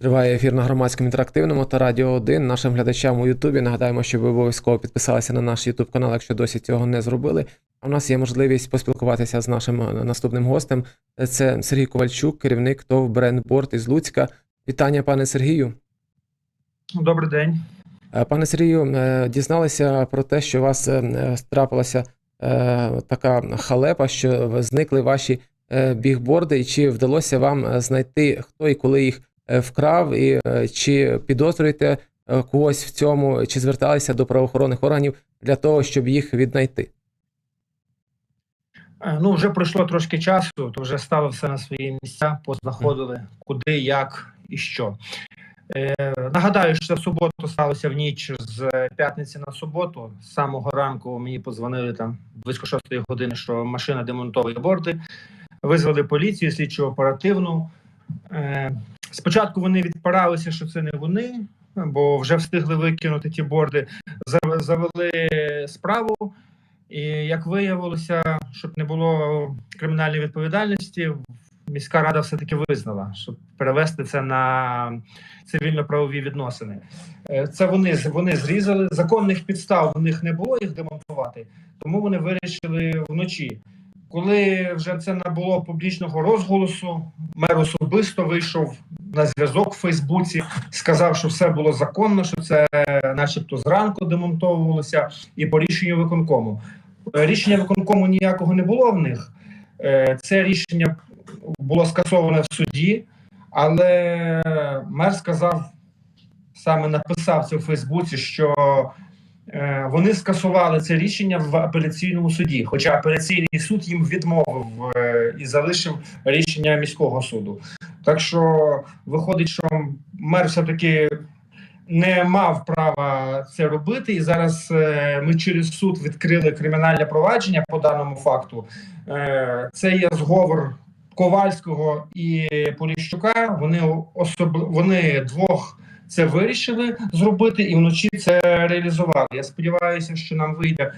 Триває ефір на громадському інтерактивному та Радіо 1. Нашим глядачам у Ютубі нагадаємо, що ви обов'язково підписалися на наш Ютуб канал, якщо досі цього не зробили. А в нас є можливість поспілкуватися з нашим е, наступним гостем. Це Сергій Ковальчук, керівник ТОВ Брендборд із Луцька. Вітання, пане Сергію. Добрий день. Е, Пане Сергію, е, дізналися про те, що у вас е, е, трапилася е, така халепа, що зникли ваші е, бігборди, і чи вдалося вам е, знайти, хто і коли їх е, вкрав, і е, чи підозрюєте е, когось в цьому, чи зверталися до правоохоронних органів для того, щоб їх віднайти? Е, Ну, вже пройшло трошки часу, то вже стало все на свої місця, познаходили, куди, як і що. Е, нагадаю, що в суботу сталося в ніч з п'ятниці на суботу. З самого ранку мені подзвонили там близько шостої години, що машина демонтовує борди. Визвали поліцію, слідчу оперативну. Е, спочатку вони відпиралися, що це не вони, бо вже встигли викинути ті борди. Завели справу. І як виявилося, щоб не було кримінальної відповідальності, міська рада все-таки визнала, щоб перевести це на цивільно-правові відносини. Е, Це вони вони зрізали. Законних підстав в них не було їх демонтувати, тому вони вирішили вночі. Коли вже це набуло публічного розголосу, мер особисто вийшов на зв'язок в Фейсбуці, сказав, що все було законно, що це, начебто, зранку демонтовувалося, і по рішенню виконкому. Е, Рішення виконкому ніякого не було в них. Е, Це рішення було скасоване в суді, але мер сказав, саме написав це в Фейсбуці, що е, вони скасували це рішення в апеляційному суді, хоча апеляційний суд їм відмовив е, і залишив рішення міського суду. Так що виходить, що мер все-таки не мав права це робити, і зараз е, ми через суд відкрили кримінальне провадження по даному факту. Е, це є зговор Ковальського і Поліщука. Вони особ... вони двох це вирішили зробити, і вночі це реалізували. Я сподіваюся, що нам вийде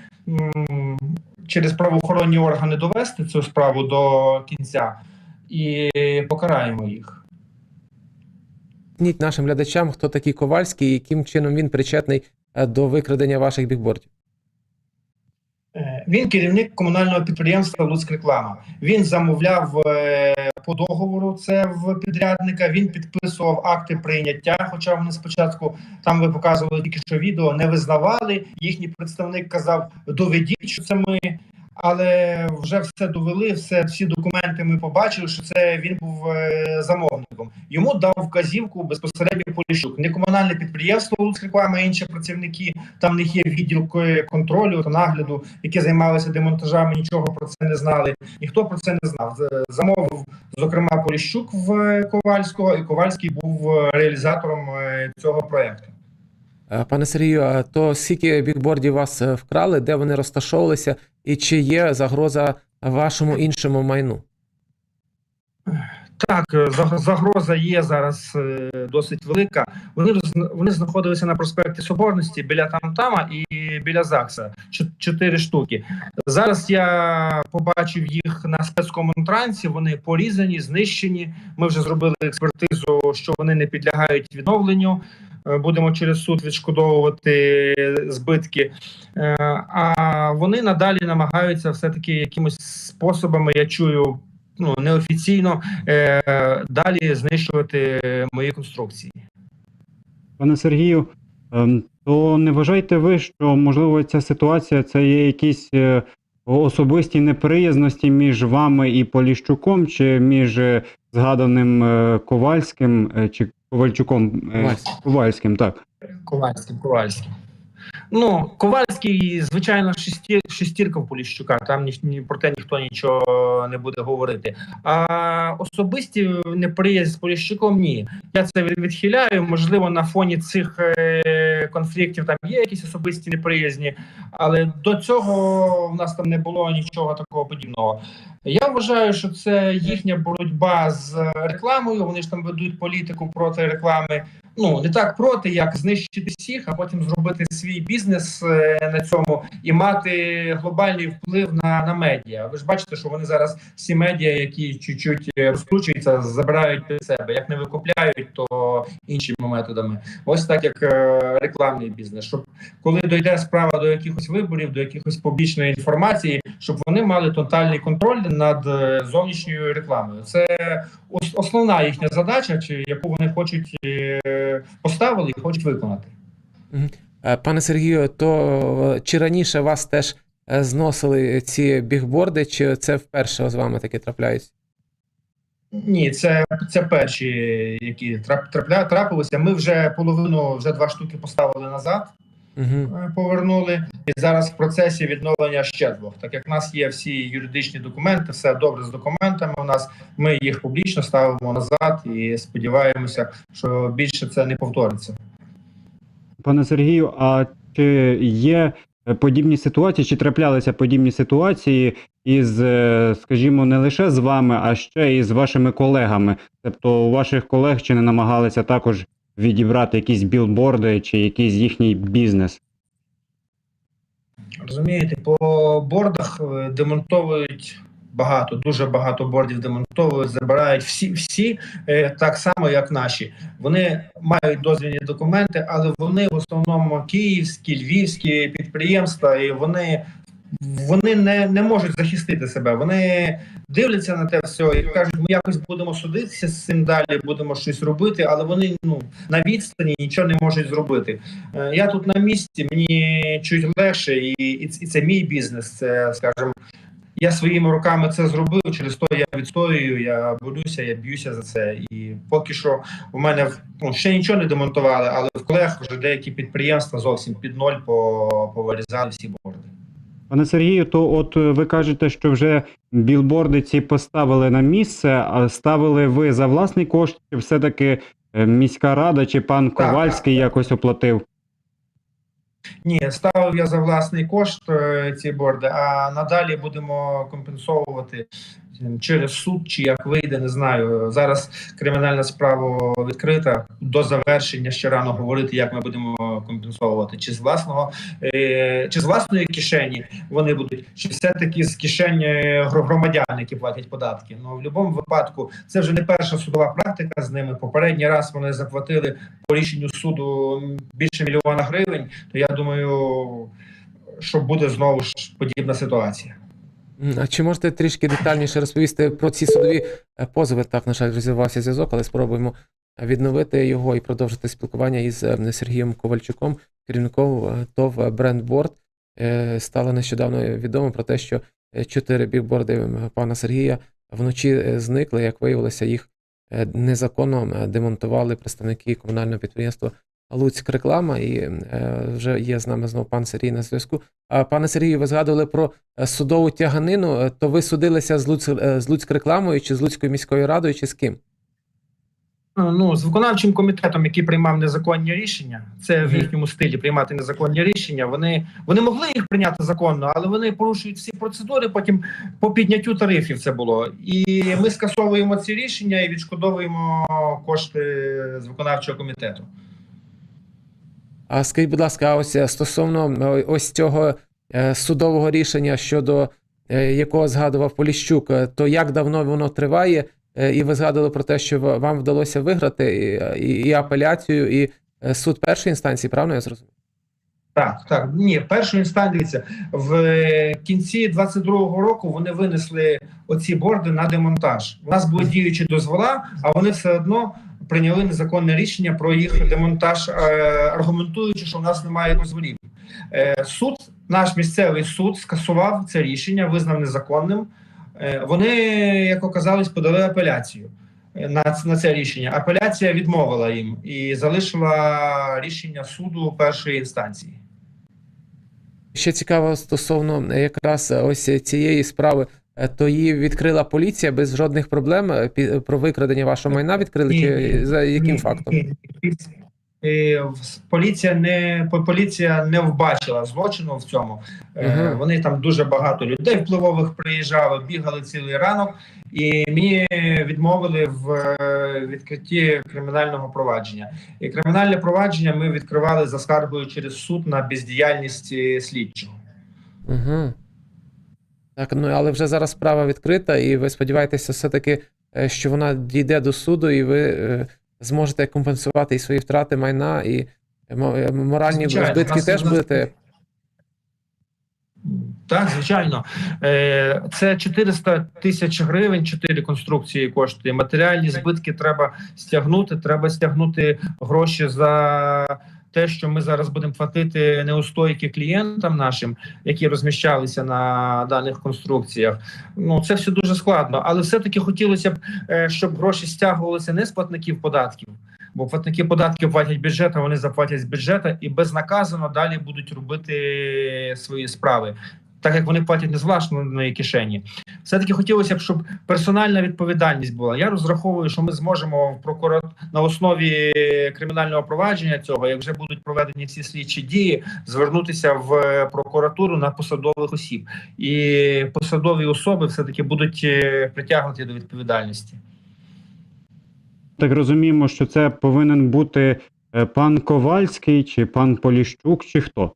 через правоохоронні органи довести цю справу до кінця і покараємо їх. Поясніть нашим глядачам, хто такий Ковальський і яким чином він причетний е, до викрадення ваших бігбордів. Е, Він керівник комунального підприємства Луцьк реклама. Він замовляв е, по договору це в підрядника. Він підписував акти прийняття. Хоча вони спочатку там ви показували тільки що відео, не визнавали. Їхній представник казав: доведіть, що це ми. Але вже все довели, все всі документи ми побачили, що це він був е, замовником. Йому дав вказівку безпосередньо Поліщук. Не комунальне підприємство Луцьк реклама, а інші працівники. Там в них є відділ контролю та нагляду, які займалися демонтажами. Нічого про це не знали. Ніхто про це не знав. Замовив зокрема Поліщук в е, Ковальського, і Ковальський був е, реалізатором цього проекту. Пане Сергію, а то скільки бігбордів вас вкрали, де вони розташовувалися, і чи є загроза вашому іншому майну? Так, заг- загроза є зараз е, досить велика. Вони вони знаходилися на проспекті Соборності біля Тамтама і біля ЗАГСа. Чо- Чотири штуки. Зараз я побачив їх на спецкомунтрансі. Вони порізані, знищені. Ми вже зробили експертизу, що вони не підлягають відновленню. Е, Будемо через суд відшкодовувати збитки. Е, А вони надалі намагаються все-таки якимось способами. Я чую ну неофіційно е, далі знищувати мої конструкції. Пане Сергію, ем, то не вважаєте ви, що можливо ця ситуація це є якісь особисті неприязності між вами і Поліщуком, чи між згаданим е, Ковальським е, чи Ковальчуком е, Ковальським. Ковальським, так. Ковальським, Ковальським. Ну, Ковальський, звичайно, шесті, шестірка в Поліщука, там ні, ні, про те ніхто нічого не буде говорити. А особисті неприязнь з Поліщуком ні. Я це відхиляю. Можливо, на фоні цих е, конфліктів, там є якісь особисті неприязні, але до цього в нас там не було нічого такого подібного. Я вважаю, що це їхня боротьба з рекламою. Вони ж там ведуть політику проти реклами. Ну не так проти, як знищити всіх, а потім зробити свій бізнес е, на цьому і мати глобальний вплив на, на медіа. Ви ж бачите, що вони зараз всі медіа, які чуть-чуть е, розкручуються, забирають під себе. Як не викупляють, то іншими методами. Ось так як е, рекламний бізнес. Щоб коли дойде справа до якихось виборів, до якихось побічної інформації, щоб вони мали тотальний контроль над е, зовнішньою рекламою. Це основна їхня задача, чи яку вони хочуть е, поставили і хочуть виконати. Е, Пане Сергію, то чи раніше вас теж зносили ці бігборди, чи це вперше з вами таке трапляється? Ні, це, це перші, які трапля, трапилися. Ми вже половину, вже два штуки поставили назад. Угу. повернули. І зараз в процесі відновлення ще двох. Так як в нас є всі юридичні документи, все добре з документами. У нас ми їх публічно ставимо назад і сподіваємося, що більше це не повториться. Пане Сергію, а чи є подібні ситуації, чи траплялися подібні ситуації із, е, скажімо, не лише з вами, а ще і з вашими колегами? Тобто у ваших колег чи не намагалися також відібрати якісь білборди чи якийсь їхній бізнес? Розумієте, по бордах е, демонтовують багато, дуже багато бордів демонтовують, забирають всі, всі е, так само, як наші. Вони мають дозвільні документи, але вони в основному київські, львівські підприємства, і вони. Вони не, не можуть захистити себе. Вони дивляться на те все і кажуть, ми якось будемо судитися з цим далі, будемо щось робити, але вони ну на відстані нічого не можуть зробити. Е, Я тут на місці, мені чуть легше, і, і, це мій бізнес. Це скажімо, я своїми руками це зробив. Через то я відстоюю, я борюся, я б'юся за це. І поки що у мене ну, ще нічого не демонтували, але в колег вже деякі підприємства зовсім під ноль по, всі борди. Пане Сергію, то от е, ви кажете, що вже білборди ці поставили на місце, а ставили ви за власний кошт, чи все-таки е, міська рада чи пан Так, Ковальський якось оплатив? Ні, ставив я за власний кошт е, ці борди, а надалі будемо компенсовувати через суд чи як вийде, не знаю. Зараз кримінальна справа відкрита до завершення. Ще рано говорити, як ми будемо компенсовувати, чи з власного, е, чи з власної кишені вони будуть, чи все-таки з кишені гро- громадян, які платять податки. Ну в будь-якому випадку це вже не перша судова практика з ними. Попередній раз вони заплатили по рішенню суду більше мільйона гривень. То я думаю, що буде знову ж подібна ситуація. А чи можете трішки детальніше розповісти про ці судові е, позови? Так, на жаль, розірвався зв'язок, але спробуємо відновити його і продовжити спілкування із е, Сергієм Ковальчуком, керівником е, ТОВ Брендборд. Стало нещодавно відомо про те, що чотири бікборди пана Сергія вночі зникли. Як виявилося, їх незаконно демонтували представники комунального підприємства Луцьк реклама, і е, вже є з нами знову пан Сергій на зв'язку. А пане Сергію, ви згадували про е, судову тяганину. Е, То ви судилися з Луцьк, з Луцьк рекламою, чи з Луцькою міською радою, чи з ким? Ну з виконавчим комітетом, який приймав незаконні рішення, це в їхньому стилі приймати незаконні рішення. Вони вони могли їх прийняти законно, але вони порушують всі процедури. Потім по підняттю тарифів це було. І ми скасовуємо ці рішення і відшкодовуємо кошти з виконавчого комітету. А скажіть, будь ласка, ось е, стосовно е, ось цього е, судового рішення, щодо якого згадував Поліщук, то як давно воно триває? І ви згадували про те, що вам вдалося виграти і, і, і апеляцію, і суд першої інстанції, правильно я зрозумів? Так, так, ні, першу інстанцію дивіться, в кінці 22-го року вони винесли оці борди на демонтаж. У нас були діючі дозвола, а вони все одно прийняли незаконне рішення про їх демонтаж, е, аргументуючи, що в нас немає дозволів. Е, суд, наш місцевий суд, скасував це рішення, визнав незаконним. Е, вони, як оказалось, подали апеляцію на, на це рішення. Апеляція відмовила їм і залишила рішення суду першої інстанції. Ще цікаво стосовно якраз ось цієї справи. Е, То її відкрила поліція без жодних проблем е, про викрадення вашого майна відкрили, чи за яким фактом? е, поліція не поліція не вбачила злочину в цьому. Мгм. Вони там дуже багато людей впливових приїжджали, бігали цілий ранок, і мені відмовили в відкритті кримінального провадження. І кримінальне провадження ми відкривали за скаргою через суд на бездіяльність слідчого. Угу. Так, ну але вже зараз справа відкрита, і ви сподіваєтеся все-таки, е, що вона дійде до суду, і ви е, зможете компенсувати і свої втрати майна, і е, моральні Звичайно, збитки теж будете. Так, звичайно, це 400 тисяч гривень. Чотири конструкції коштує. Матеріальні збитки треба стягнути. Треба стягнути гроші за те, що ми зараз будемо платити неустойки клієнтам нашим, які розміщалися на даних конструкціях. Ну це все дуже складно, але все-таки хотілося б, е, щоб гроші стягувалися не з платників податків. Бо платники податків платять бюджет, а вони заплатять з бюджету і безнаказано далі будуть робити свої справи так як вони платять не з власної кишені. Все-таки хотілося б, щоб персональна відповідальність була. Я розраховую, що ми зможемо в прокурор на основі кримінального провадження цього, як вже будуть проведені всі слідчі дії, звернутися в прокуратуру на посадових осіб, і посадові особи все таки будуть е, притягнуті до відповідальності. Так розуміємо, що це повинен бути е, пан Ковальський, чи пан Поліщук, чи хто?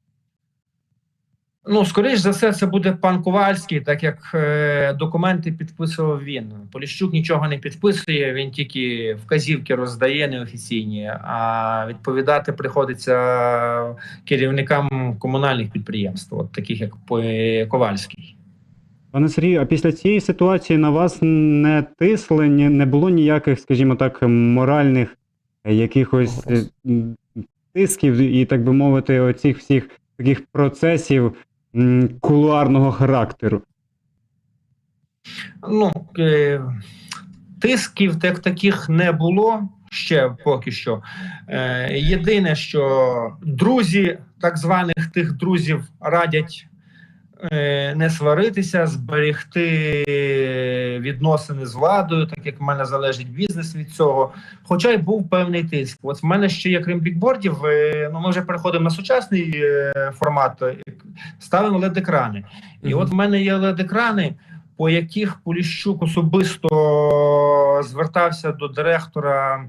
Ну, скоріш за все, це буде пан Ковальський, так як е, документи підписував він. Поліщук нічого не підписує, він тільки вказівки роздає неофіційні, а відповідати приходиться керівникам комунальних підприємств, от таких як По- Ковальський. Пане Сергію, а після цієї ситуації на вас не тисли, не було ніяких, скажімо так, моральних е, якихось е, тисків і, так би мовити, оцих всіх таких процесів кулуарного характеру. Ну, е, тисків так, таких не було ще поки що. Е, єдине, що друзі, так званих тих друзів, радять не сваритися, зберегти відносини з владою, так як в мене залежить бізнес від цього. Хоча й був певний тиск. От в мене ще є крім бікбордів. е, ну ми вже переходимо на сучасний е, формат, е, ставимо LED-екрани. І от в мене є LED-екрани, по яких Поліщук особисто звертався до директора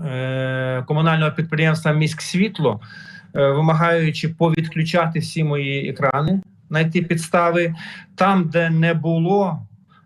е, комунального підприємства Міськсвітло, е, вимагаючи повідключати всі мої екрани, знайти підстави. Там, де не було,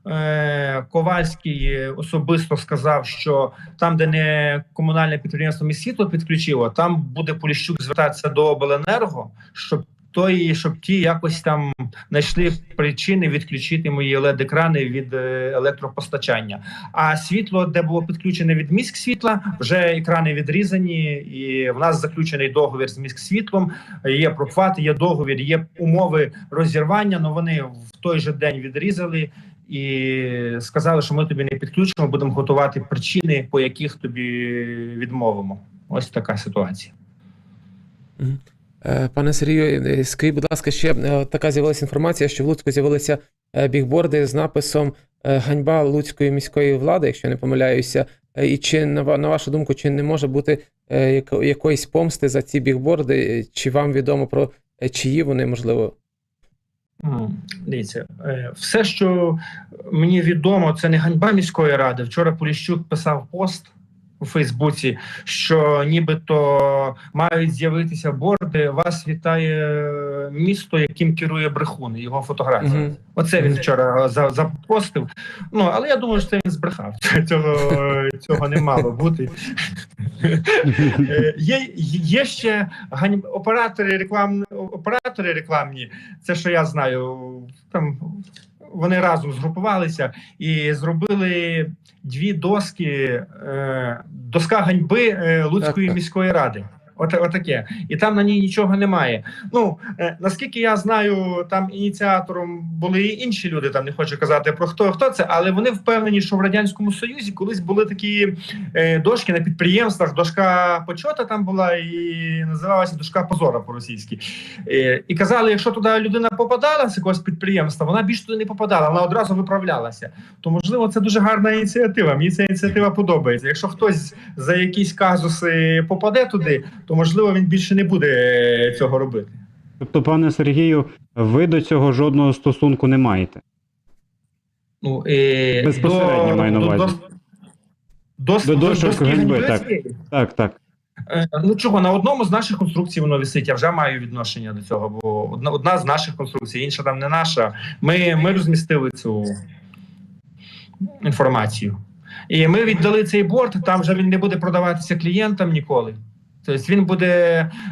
е, Ковальський особисто сказав, що там, де не комунальне підприємство Міськсвітло підключило, там буде Поліщук звертатися до обленерго, щоб той, щоб ті якось там знайшли причини відключити мої led екрани від е, електропостачання. А світло, де було підключене від міськ світла, вже екрани відрізані, і в нас заключений договір з міськ світлом. Є проплат, є договір, є умови розірвання. але вони в той же день відрізали. І сказали, що ми тобі не підключимо, будемо готувати причини, по яких тобі відмовимо. Ось така ситуація. Е, Пане Сергію, е, скажіть, будь ласка, ще е, така з'явилася інформація, що в Луцьку з'явилися е, бігборди з написом е, Ганьба Луцької міської влади, якщо не помиляюся. Е, І чи на вашу думку, чи не може бути е, якоїсь помсти за ці бігборди? Е, Чи вам відомо про е, чиї вони можливо? Дивіться, е, все, що мені відомо, це не ганьба міської ради. Вчора Поліщук писав пост у Фейсбуці, що нібито мають з'явитися борди. Вас вітає місто, яким керує брехун. Його фотографія. Мгм. Оце він вчора за- запостив. Ну але я думаю, що це він збрехав. Цього, цього не мало бути. Е, Є, є ще гань... оператори реклам... оператори рекламні. Це що я знаю. Там вони разом згрупувалися і зробили дві доски. Е, доска ганьби е, Луцької міської ради. От, отаке. І там на ній нічого немає. Ну е, наскільки я знаю, там ініціатором були і інші люди. Там не хочу казати про хто хто це, але вони впевнені, що в радянському союзі колись були такі е, дошки на підприємствах. Дошка почота там була і називалася дошка позора по-російськи. Е, і казали, якщо туди людина попадала з якогось підприємства, вона більш туди не попадала, вона одразу виправлялася. То можливо, це дуже гарна ініціатива. Мені ця ініціатива подобається. Якщо хтось за якісь казуси попаде туди, то можливо він більше не буде е, цього робити. Тобто, пане Сергію, ви до цього жодного стосунку не маєте. Ну, е, Безпосередньо маю на увазі. До, до, До доски ганьби, ганьби так. Так, так. Е, Ну чого, на одному з наших конструкцій воно висить, я вже маю відношення до цього, бо одна, одна з наших конструкцій, інша там не наша. Ми, ми розмістили цю інформацію. І ми віддали цей борт, там вже він не буде продаватися клієнтам ніколи. Тобто він буде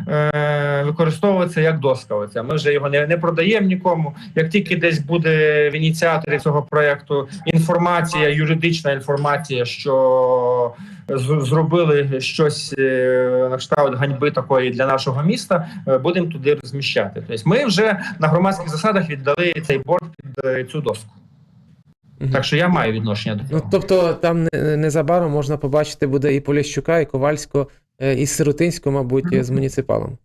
е, використовуватися як доска. Оця. Ми вже його не, не продаємо нікому. Як тільки десь буде в ініціаторі цього проєкту інформація, юридична інформація, що зробили щось е, на кшталт ганьби такої для нашого міста, е, будемо туди розміщати. Тобто ми вже на громадських засадах віддали цей борт під е, цю доску. Мгм. Так що я маю відношення до Ну, тобто там не- незабаром можна побачити буде і Поліщука, і Ковальського, е, сиротинську, Сиротинського, мабуть, з муніципалом.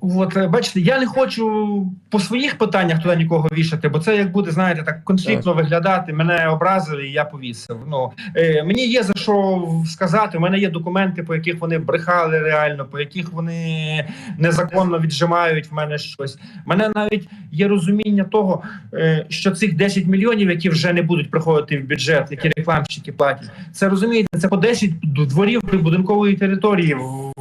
От е, бачите, я не хочу по своїх питаннях туди нікого вішати, бо це як буде, знаєте, так конфліктно виглядати. Мене образили, і я повісив. Ну е, мені є за що сказати. У мене є документи, по яких вони брехали реально, по яких вони незаконно віджимають в мене щось. У мене навіть є розуміння того, е, що цих 10 мільйонів, які вже не будуть приходити в бюджет, які рекламщики платять, це розумієте, це по 10 дворів прибудинкової території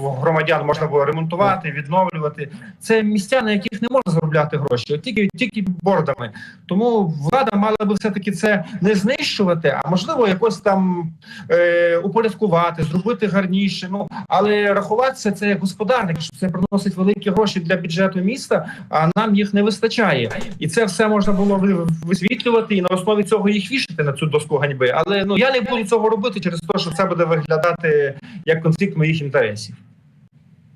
громадян можна було ремонтувати, відновлювати. Це місця, на яких не можна заробляти гроші, тільки тільки бордами. Тому влада мала би все таки це не знищувати, а можливо якось там е, упорядкувати, зробити гарніше. Ну але рахуватися це як господарник, що це приносить великі гроші для бюджету міста, а нам їх не вистачає. І це все можна було ви- висвітлювати і на основі цього їх вішати на цю доску ганьби. Але ну я не буду цього робити через те, що це буде виглядати як конфлікт моїх інтересів.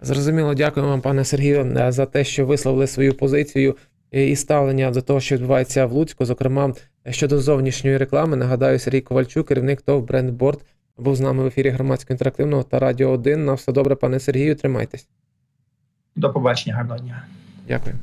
Зрозуміло, дякую вам, пане Сергію, е, за те, що висловили свою позицію е, і ставлення до того, що відбувається в Луцьку, зокрема щодо зовнішньої реклами. Нагадаю, Сергій Ковальчук, керівник ТОВ Брендборд, був з нами в ефірі громадського інтерактивного та Радіо 1. На все добре, пане Сергію, тримайтесь. До побачення, гарного дня. Дякую.